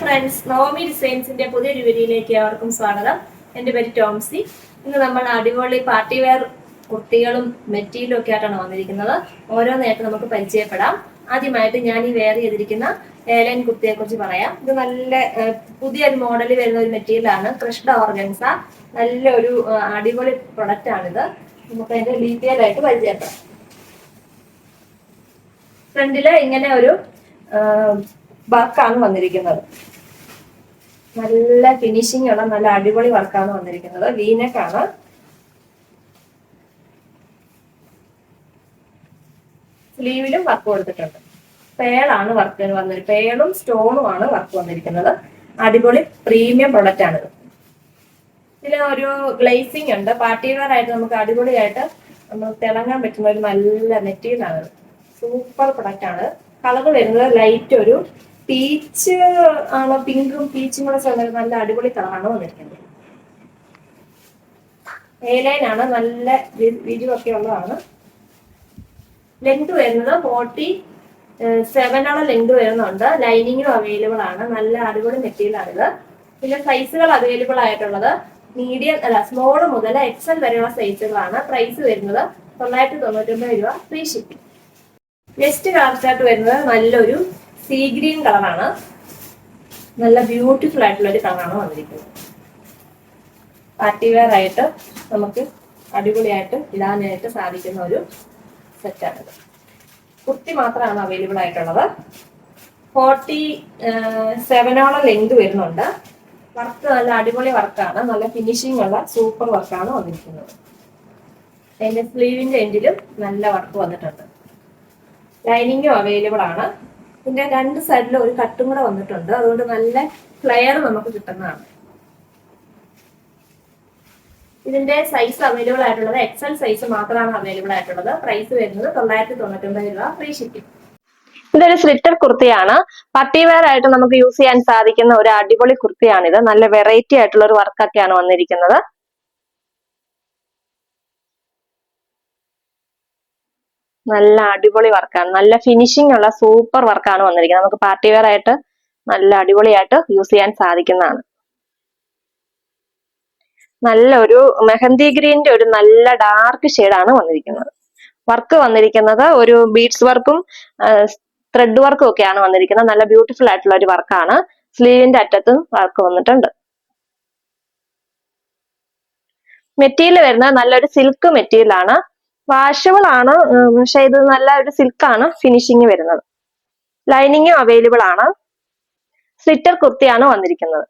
Friends Navami ഡിസൈൻസിന്റെ പുതിയൊരു വീഡിയോയിലേക്ക് അവർക്കും സ്വാഗതം. എന്റെ പേര് ടോംസി. ഇന്ന് നമ്മൾ അടിപൊളി പാർട്ടി വെയർ കുർത്തികളും മെറ്റീരിയലും ഒക്കെ ആയിട്ടാണ് വന്നിരിക്കുന്നത്. ഓരോന്നായിട്ട് നമുക്ക് പരിചയപ്പെടാം. ആദ്യമായിട്ട് ഞാൻ ഈ വെയർ ചെയ്തിരിക്കുന്ന ഏലൈൻ കുർത്തിയെ കുറിച്ച് പറയാം. ഇത് നല്ല പുതിയ മോഡലിൽ വരുന്ന ഒരു മെറ്റീരിയലാണ് കൃഷ്ണ ഓർഗൻസ നല്ലൊരു അടിപൊളി പ്രൊഡക്റ്റ് ആണിത്. നമുക്ക് അതിന്റെ ഡീറ്റെയിൽ ആയിട്ട് പരിചയപ്പെടാം. ഫ്രണ്ടിൽ ഇങ്ങനെ ഒരു വർക്കാണ് വന്നിരിക്കുന്നത്. നല്ല ഫിനിഷിംഗ് ഉള്ള നല്ല അടിപൊളി വർക്കാണ് വന്നിരിക്കുന്നത്. വീനക്കാണ് സ്ലീവിലും വർക്ക് കൊടുത്തിട്ടുണ്ട്. പേളാണ് വർക്ക് വന്നത് പേളും സ്റ്റോണും ആണ് വർക്ക് വന്നിരിക്കുന്നത്. അടിപൊളി പ്രീമിയം പ്രൊഡക്റ്റ് ആണിത് ഇതിൽ ഒരു ഗ്ലേസിംഗ് ഉണ്ട്. പാർട്ടി വെയർ ആയിട്ട് നമുക്ക് അടിപൊളിയായിട്ട് നമുക്ക് തിളങ്ങാൻ പറ്റുന്ന ഒരു നല്ല മെറ്റീരിയൽ ആണ്. സൂപ്പർ പ്രൊഡക്റ്റ് ആണ്. കളർ വരുന്നത് ലൈറ്റ് ഒരു പീച്ച് ആണോ? പിങ്കും പീച്ചും കൂടെ ചേർന്നത് നല്ല അടിപൊളി കളറാണ് വന്നിരിക്കുന്നത് ആണ് നല്ല വിരിവൊക്കെ ഉള്ളതാണ്. ലെങ്ത് വരുന്നത് ഫോർട്ടി സെവനോളം ലെങ്ത് വരുന്നുണ്ട്. ലൈനിങ്ങും അവൈലബിൾ ആണ്. നല്ല അടിപൊളി മെറ്റീരിയൽ ആണിത് പിന്നെ സൈസുകൾ അവൈലബിൾ ആയിട്ടുള്ളത് മീഡിയം അല്ല സ്മോൾ മുതൽ എക്സൽ വരെയുള്ള സൈസുകളാണ് പ്രൈസ് വരുന്നത് തൊള്ളായിരത്തി തൊണ്ണൂറ്റൊമ്പത് രൂപ ഫ്രീ ഷിപ്പിംഗ് നെക്സ്റ്റ് ചാർട്ട് വരുന്നത് നല്ലൊരു സീ ഗ്രീൻ കളറാണ് നല്ല ബ്യൂട്ടിഫുൾ ആയിട്ടുള്ള ഒരു കളറാണ് വന്നിരിക്കുന്നത്. പാർട്ടി വെയർ ആയിട്ട് നമുക്ക് അടിപൊളിയായിട്ട് ഇടാനായിട്ട് സാധിക്കുന്ന ഒരു സെറ്റാണിത് കുർത്തി മാത്രമാണ് അവൈലബിൾ ആയിട്ടുള്ളത്. ഫോർട്ടി സെവനോളം ലെങ്ത് വരുന്നുണ്ട്. വർക്ക് നല്ല അടിപൊളി വർക്കാണ് നല്ല ഫിനിഷിംഗ് ഉള്ള സൂപ്പർ വർക്കാണ് വന്നിരിക്കുന്നത്. അതിന്റെ സ്ലീവിന്റെ എൻഡിലും നല്ല വർക്ക് വന്നിട്ടുണ്ട്. ലൈനിങ്ങും അവൈലബിൾ ആണ്. പിന്നെ രണ്ട് സൈഡിലും ഒരു കട്ടും കൂടെ വന്നിട്ടുണ്ട്. അതുകൊണ്ട് നല്ല ഫ്ലെയർ നമുക്ക് കിട്ടുന്നതാണ്. ഇതിന്റെ സൈസ് അവൈലബിൾ ആയിട്ടുള്ളത് എക്സൽ സൈസ് മാത്രമാണ് അവൈലബിൾ ആയിട്ടുള്ളത്. പ്രൈസ് വരുന്നത് തൊള്ളായിരത്തി തൊണ്ണൂറ്റൊമ്പത് രൂപ ഫ്രീ ഷിപ്പിംഗ് ഇതൊരു സ്ലിറ്റർ കുർത്തിയാണ്. പട്ടി വെയർ ആയിട്ട് നമുക്ക് യൂസ് ചെയ്യാൻ സാധിക്കുന്ന ഒരു അടിപൊളി കുർത്തിയാണിത്. നല്ല വെറൈറ്റി ആയിട്ടുള്ള ഒരു വർക്കൊക്കെയാണ് വന്നിരിക്കുന്നത്. നല്ല അടിപൊളി വർക്കാണ് നല്ല ഫിനിഷിംഗ് ഉള്ള സൂപ്പർ വർക്കാണ് വന്നിരിക്കുന്നത്. നമുക്ക് പാർട്ടി വെയർ ആയിട്ട് നല്ല അടിപൊളിയായിട്ട് യൂസ് ചെയ്യാൻ സാധിക്കുന്നതാണ്. നല്ല ഒരു മെഹന്തി ഗ്രീനിന്റെ ഒരു നല്ല ഡാർക്ക് ഷെയ്ഡാണ് വന്നിരിക്കുന്നത്. വർക്ക് വന്നിരിക്കുന്നത് ഒരു ബീഡ്സ് വർക്കും ത്രെഡ് വർക്കും ഒക്കെയാണ് വന്നിരിക്കുന്നത്. നല്ല ബ്യൂട്ടിഫുൾ ആയിട്ടുള്ള ഒരു വർക്കാണ് സ്ലീവിന്റെ അറ്റത്തും വർക്ക് വന്നിട്ടുണ്ട്. മെറ്റീരിയൽ വരുന്നത് നല്ലൊരു സിൽക്ക് മെറ്റീരിയൽ ആണ്. വാഷബിൾ ആണ് പക്ഷെ ഇത് നല്ല ഒരു സിൽക്കാണ് ഫിനിഷിങ് വരുന്നത്. ലൈനിങ്ങും അവൈലബിൾ ആണ് സ്ലിറ്റർ കുർത്തിയാണ് വന്നിരിക്കുന്നത്.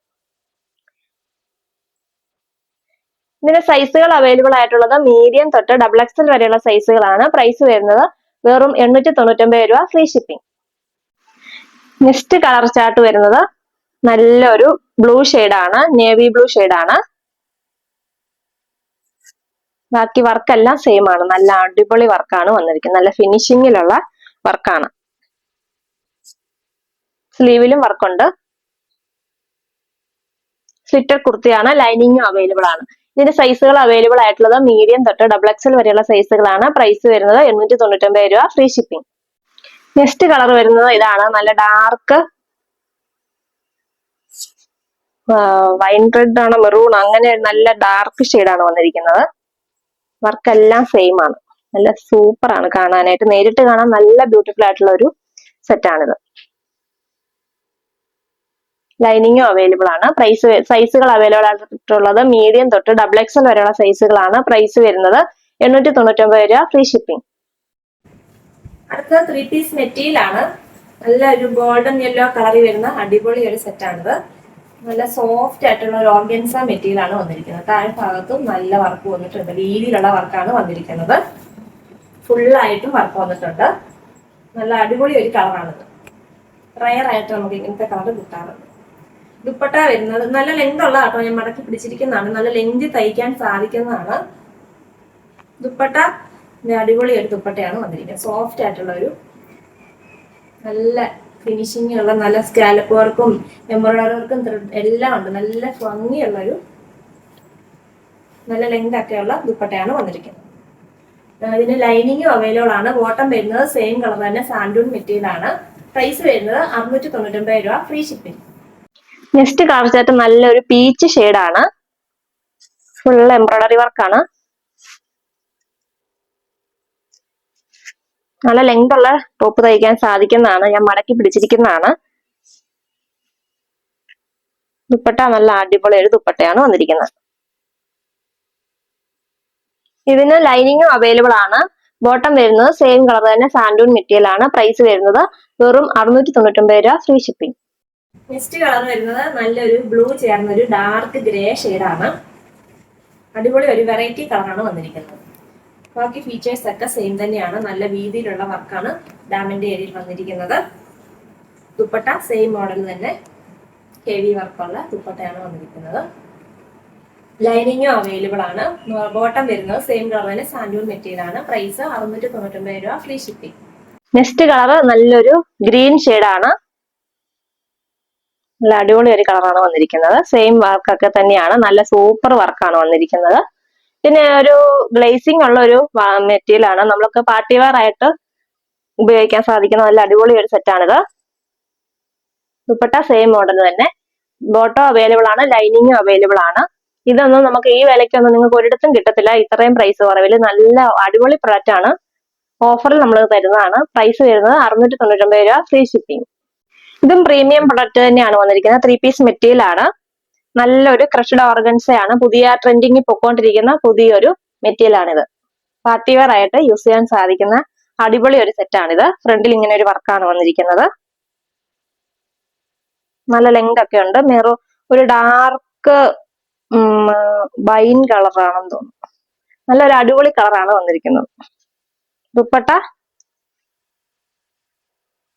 ഇതിന്റെ സൈസുകൾ അവൈലബിൾ ആയിട്ടുള്ളത് മീഡിയം തൊട്ട് ഡബിൾ എക്സൽ വരെയുള്ള സൈസുകളാണ്. പ്രൈസ് വരുന്നത് വെറും എണ്ണൂറ്റി തൊണ്ണൂറ്റൊമ്പത് രൂപ free shipping. Next colour chart വരുന്നത് നല്ലൊരു ബ്ലൂ ആണ് നേവി ബ്ലൂ ആണ് ബാക്കി വർക്ക് എല്ലാം സെയിം ആണ്. നല്ല അടിപൊളി വർക്കാണ് വന്നിരിക്കുന്നത്. നല്ല ഫിനിഷിങ്ങിലുള്ള വർക്കാണ് സ്ലീവിലും വർക്കുണ്ട് സ്ലിറ്റർ കുർത്തിയാണ് ലൈനിങ്ങും അവൈലബിൾ ആണ്. ഇതിന്റെ സൈസുകൾ അവൈലബിൾ ആയിട്ടുള്ളത് മീഡിയം തൊട്ട് ഡബിൾ എക്സൽ വരെയുള്ള സൈസുകളാണ് പ്രൈസ് വരുന്നത് എണ്ണൂറ്റി തൊണ്ണൂറ്റൊമ്പത് രൂപ ഫ്രീ ഷിപ്പിംഗ് നെക്സ്റ്റ് കളർ വരുന്നത് ഇതാണ്. നല്ല ഡാർക്ക് വൈൻ റെഡ് ആണ് മെറൂൺ അങ്ങനെ നല്ല ഡാർക്ക് ആണ് വന്നിരിക്കുന്നത്. വർക്ക് എല്ലാം സെയിം ആണ്. നല്ല സൂപ്പർ ആണ് കാണാനായിട്ട്. നേരിട്ട് കാണാൻ നല്ല ബ്യൂട്ടിഫുൾ ആയിട്ടുള്ള ഒരു സെറ്റ് ആണിത്. ലൈനിങ്ങും അവൈലബിൾ ആണ്. പ്രൈസ് സൈസുകൾ അവൈലബിൾ ആയിട്ടുള്ളത് മീഡിയം തൊട്ട് ഡബിൾ എക്സൽ വരെയുള്ള സൈസുകളാണ് പ്രൈസ് വരുന്നത്. എണ്ണൂറ്റി തൊണ്ണൂറ്റൊമ്പത് രൂപ ഫ്രീ ഷിപ്പിംഗ് അടുത്ത ത്രീ പീസ് മെറ്റീരിയൽ ആണ്. നല്ല ഒരു ഗോൾഡൻ യെല്ലോ കളറിൽ വരുന്ന അടിപൊളി ഒരു സെറ്റ് ആണിത്. നല്ല സോഫ്റ്റ് ആയിട്ടുള്ള ഒരു ഓർഗൻസ മെറ്റീരിയൽ ആണ് വന്നിരിക്കുന്നത്. താഴെ ഭാഗത്തും നല്ല വർക്ക് വന്നിട്ടുണ്ട്. രീതിയിലുള്ള വർക്കാണ് വന്നിരിക്കുന്നത്. ഫുള്ളായിട്ടും വർക്ക് വന്നിട്ടുണ്ട്. നല്ല അടിപൊളി ഒരു കളറാണിത് റയർ ആയിട്ട് നമുക്ക് ഇങ്ങനത്തെ കളർ കിട്ടാറുണ്ട്. ദുപ്പട്ട വരുന്നത് നല്ല ലെങ്ത് ഉള്ള കേട്ടോ ഞാൻ മടക്കി പിടിച്ചിരിക്കുന്നതാണ്. നല്ല ലെങ്ത് തയ്ക്കാൻ സാധിക്കുന്നതാണ്. ദുപ്പട്ട അടിപൊളി ഒരു ദുപ്പട്ടയാണ് വന്നിരിക്കുന്നത്. സോഫ്റ്റ് ആയിട്ടുള്ള ഒരു നല്ല ഫിനിഷിംഗ് ഉള്ള നല്ല സ്കാലപ്പ് വർക്കും എംബ്രോയിഡറി വർക്കും എല്ലാം ഉണ്ട്. നല്ല ഭംഗിയുള്ള ഒരു നല്ല ലെങ്ത് ഒക്കെയുള്ള ദുപ്പട്ടയാണ് വന്നിരിക്കുന്നത്. ഇതിന് ലൈനിങ്ങും അവൈലബിൾ ആണ്. ബോട്ടം വരുന്നത് സെയിം കളർ തന്നെ സാൻഡൂൺ മെറ്റീരിയൽ ആണ്. പ്രൈസ് വരുന്നത് അറുന്നൂറ്റി തൊണ്ണൂറ്റൊമ്പത് രൂപ ഫ്രീ ഷിപ്പിംഗ് നെക്സ്റ്റ് ചാർട്ട് നല്ലൊരു പീച്ച് ഷെയ്ഡാണ് ഫുൾ എംബ്രോയ്ഡറി വർക്കാണ് നല്ല ലെങ്ത് ഉള്ള ടോപ്പ് തയ്ക്കാൻ സാധിക്കുന്നതാണ്. ഞാൻ മടക്കി പിടിച്ചിരിക്കുന്നതാണ്. ദുപ്പട്ട നല്ല അടിപൊളി ഒരു ദുപ്പട്ടയാണ് വന്നിരിക്കുന്നത്. ഇതിന് ലൈനിങ്ങും അവൈലബിൾ ആണ്. ബോട്ടം വരുന്നത് സെയിം കളർ തന്നെ സാൻഡൂൺ മെറ്റീരിയൽ ആണ്. പ്രൈസ് വരുന്നത് വെറും അറുന്നൂറ്റി തൊണ്ണൂറ്റൊമ്പത് രൂപ ഫ്രീ ഷിപ്പിംഗ് നെക്സ്റ്റ് കളർ വരുന്നത് നല്ലൊരു ബ്ലൂ ചേർന്ന ഒരു ഡാർക്ക് ഗ്രേ ഷെയ്ഡാണ് അടിപൊളി ഒരു വെറൈറ്റി കളറാണ് വന്നിരിക്കുന്നത്. ബാക്കി ഫീച്ചേഴ്സ് ഒക്കെ സെയിം തന്നെയാണ്. നല്ല വീതിയിലുള്ള വർക്കാണ് ഡാമിന്റെ ഏരിയയിൽ വന്നിരിക്കുന്നത്. ദുപ്പട്ട സെയിം മോഡൽ തന്നെ ഹെവി വർക്കുള്ള ദുപ്പട്ടയാണ് വന്നിരിക്കുന്നത്. ലൈനിങ്ങും അവൈലബിൾ ആണ്. ബോട്ടം വരുന്നത് സെയിം കളർ തന്നെ സാൻഡൂൺ മെറ്റീരിയൽ ആണ്. പ്രൈസ് അറുന്നൂറ്റി തൊണ്ണൂറ്റൊമ്പത് രൂപ ഫ്രീ ഷിപ്പിംഗ് നെക്സ്റ്റ് കളർ നല്ലൊരു ഗ്രീൻ ആണ്. നല്ല അടിപൊളി ഒരു കളറാണ് വന്നിരിക്കുന്നത്. സെയിം വർക്കൊക്കെ തന്നെയാണ്. നല്ല സൂപ്പർ വർക്കാണ് വന്നിരിക്കുന്നത്. പിന്നെ ഒരു ഗ്ലേസിംഗ് ഉള്ള ഒരു മെറ്റീരിയൽ ആണ്. നമ്മൾക്ക് പാർട്ടി വെയർ ആയിട്ട് ഉപയോഗിക്കാൻ സാധിക്കുന്ന നല്ല അടിപൊളി ഒരു സെറ്റാണിത് ദുപ്പട്ട സെയിം മോഡൽ തന്നെ. ബോട്ടോ അവൈലബിൾ ആണ് ലൈനിങ്ങും അവൈലബിൾ ആണ്. ഇതൊന്നും നമുക്ക് ഈ വിലയ്ക്കൊന്നും നിങ്ങൾക്ക് ഒരിടത്തും കിട്ടത്തില്ല. ഇത്രയും പ്രൈസ് കുറവിൽ നല്ല അടിപൊളി പ്രൊഡക്റ്റ് ആണ്. ഓഫറിൽ നമ്മൾ തരുന്നതാണ്. പ്രൈസ് വരുന്നത് അറുന്നൂറ്റി തൊണ്ണൂറ്റൊമ്പത് രൂപ ഫ്രീ ഷിപ്പിംഗ് ഇതും പ്രീമിയം പ്രൊഡക്റ്റ് തന്നെയാണ് വന്നിരിക്കുന്നത്. ത്രീ പീസ് മെറ്റീരിയൽ ആണ്. നല്ലൊരു ക്രഷ്ഡ് ആണ്. പുതിയ ട്രെൻഡിങ്ങിൽ പൊക്കോണ്ടിരിക്കുന്ന പുതിയൊരു മെറ്റീരിയൽ ആണിത്. പാർട്ടി വെയർ ആയിട്ട് യൂസ് ചെയ്യാൻ സാധിക്കുന്ന അടിപൊളി ഒരു സെറ്റ് ആണിത്. ഫ്രണ്ടിൽ ഇങ്ങനെ ഒരു വർക്കാണ് വന്നിരിക്കുന്നത്. നല്ല ലെങ്ത് ഒക്കെ ഉണ്ട്. മെറു ഒരു ഡാർക്ക് വൈൻ കളറാണെന്ന് തോന്നുന്നു. നല്ലൊരു അടിപൊളി കളറാണ് വന്നിരിക്കുന്നത്. ദുപ്പട്ട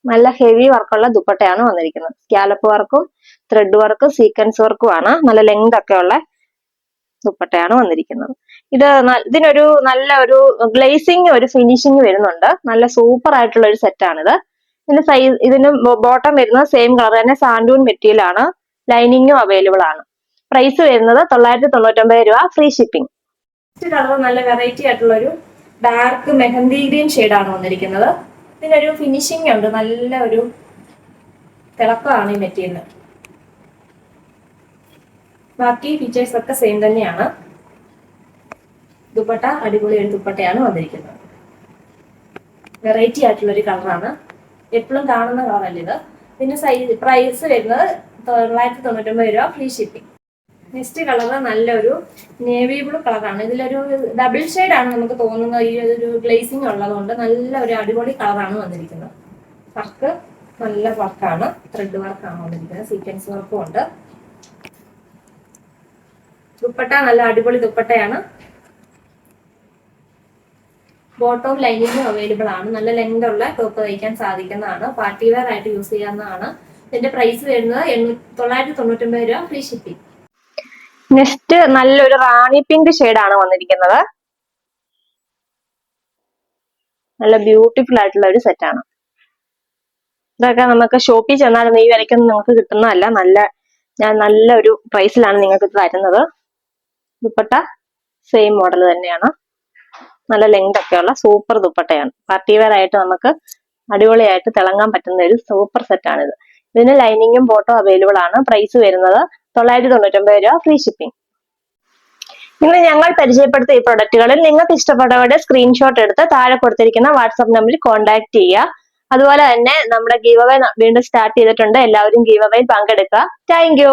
നല്ല ഹെവി വർക്കുള്ള ദുപ്പട്ടയാണ് വന്നിരിക്കുന്നത്. സ്കാലപ്പ് വർക്കും ത്രെഡ് വർക്കും സീക്വൻസ് വർക്കും ആണ് നല്ല ലെങ്ത് ഒക്കെ ഉള്ള ദുപ്പട്ടയാണ് വന്നിരിക്കുന്നത്. ഇത് ഇതിനൊരു നല്ല ഒരു ഗ്ലേസിങ് ഒരു ഫിനിഷിങ് വരുന്നുണ്ട്. നല്ല സൂപ്പർ ആയിട്ടുള്ള ഒരു സെറ്റ് ആണിത്. ഇതിന്റെ സൈസ് ഇതിന് ബോട്ടം വരുന്നത് സെയിം കളർ തന്നെ സാൻഡൂൺ മെറ്റീരിയൽ ആണ്. ലൈനിങ്ങും അവൈലബിൾ ആണ്. പ്രൈസ് വരുന്നത് തൊള്ളായിരത്തി തൊണ്ണൂറ്റൊമ്പത് രൂപ ഫ്രീ ഷിപ്പിംഗ് കളർ നല്ല വെറൈറ്റി ആയിട്ടുള്ള ഒരു ഡാർക്ക് മെഹന്തി ഗ്രീൻ ആണ് വന്നിരിക്കുന്നത്. ഇതിനൊരു ഫിനിഷിംഗ് ഉണ്ട്. നല്ല ഒരു തിളക്കമാണ് ഈ മെറ്റീരിയൽ ബാക്കി ഫീച്ചേഴ്സ് ഒക്കെ സെയിം തന്നെയാണ്. ദുപ്പട്ട അടിപൊളി ഒരു ദുപ്പട്ടയാണ് വന്നിരിക്കുന്നത്. വെറൈറ്റി ആയിട്ടുള്ള ഒരു കളറാണ് എപ്പോഴും കാണുന്ന കളറല്ല ഇത്? പിന്നെ സൈസ് പ്രൈസ് വരുന്നത് തൊള്ളായിരത്തി തൊണ്ണൂറ്റൊമ്പത് രൂപ ഫ്രീ ഷിപ്പിംഗ് നെക്സ്റ്റ് കളർ നല്ലൊരു നേവി ബ്ലൂ കളറാണ്. ഇതിലൊരു ഡബിൾ ആണ് നമുക്ക് തോന്നുന്നത്. ഈ ഒരു ഗ്ലേസിംഗ് ഉള്ളതുകൊണ്ട് നല്ല ഒരു അടിപൊളി കളറാണ് വന്നിരിക്കുന്നത്. വർക്ക് നല്ല വർക്കാണ്. ത്രെഡ് വർക്കാണ് വന്നിരിക്കുന്നത്. സീക്വൻസ് വർക്കും ഉണ്ട്. ദുപ്പട്ട നല്ല അടിപൊളി ദുപ്പട്ടയാണ്. ബോട്ടവും ലൈനിങ്ങും അവൈലബിൾ ആണ്. നല്ല ലെങ്ത് ഉള്ള ടോപ്പ് തയ്ക്കാൻ സാധിക്കുന്നതാണ്. പാർട്ടി വെയർ ആയിട്ട് യൂസ് ചെയ്യാവുന്നതാണ്. ഇതിന്റെ പ്രൈസ് വരുന്നത് തൊള്ളായിരത്തി തൊണ്ണൂറ്റൊമ്പത് രൂപ ഫ്രീ ഷിപ്പിംഗ് നെക്സ്റ്റ് നല്ലൊരു റാണി പിങ്ക് ആണ് വന്നിരിക്കുന്നത്. നല്ല ബ്യൂട്ടിഫുൾ ആയിട്ടുള്ള ഒരു സെറ്റാണ് ഇതൊക്കെ നമുക്ക് ഷോപ്പിൽ ചെന്നാലും ഈ വിലയ്ക്കൊന്നും നിങ്ങൾക്ക് കിട്ടുന്നതല്ല. നല്ല ഞാൻ നല്ല ഒരു പ്രൈസിലാണ് നിങ്ങൾക്ക് ഇത് തരുന്നത്. ദുപ്പട്ട സെയിം മോഡൽ തന്നെയാണ്. നല്ല ലെങ്ത് ഒക്കെയുള്ള സൂപ്പർ ദുപ്പട്ടയാണ്. പാർട്ടി വെയർ ആയിട്ട് നമുക്ക് അടിപൊളിയായിട്ട് തിളങ്ങാൻ പറ്റുന്ന ഒരു സൂപ്പർ സെറ്റാണിത് ഇതിന് ലൈനിങ്ങും ബോട്ടോ അവൈലബിൾ ആണ്. പ്രൈസ് വരുന്നത് തൊള്ളായിരത്തി തൊണ്ണൂറ്റൊമ്പത് രൂപ ഫ്രീ ഷിപ്പിംഗ് ഇന്ന് ഞങ്ങൾ പരിചയപ്പെടുത്തിയ ഈ പ്രൊഡക്റ്റുകളിൽ നിങ്ങൾക്ക് ഇഷ്ടപ്പെട്ടവരുടെ സ്ക്രീൻഷോട്ട് എടുത്ത് താഴെ കൊടുത്തിരിക്കുന്ന വാട്സാപ്പ് നമ്പറിൽ കോൺടാക്ട് ചെയ്യുക. അതുപോലെ തന്നെ നമ്മുടെ ഗീവ് അവേ വീണ്ടും സ്റ്റാർട്ട് ചെയ്തിട്ടുണ്ട്. എല്ലാവരും ഗീവ് പങ്കെടുക്കുക. താങ്ക്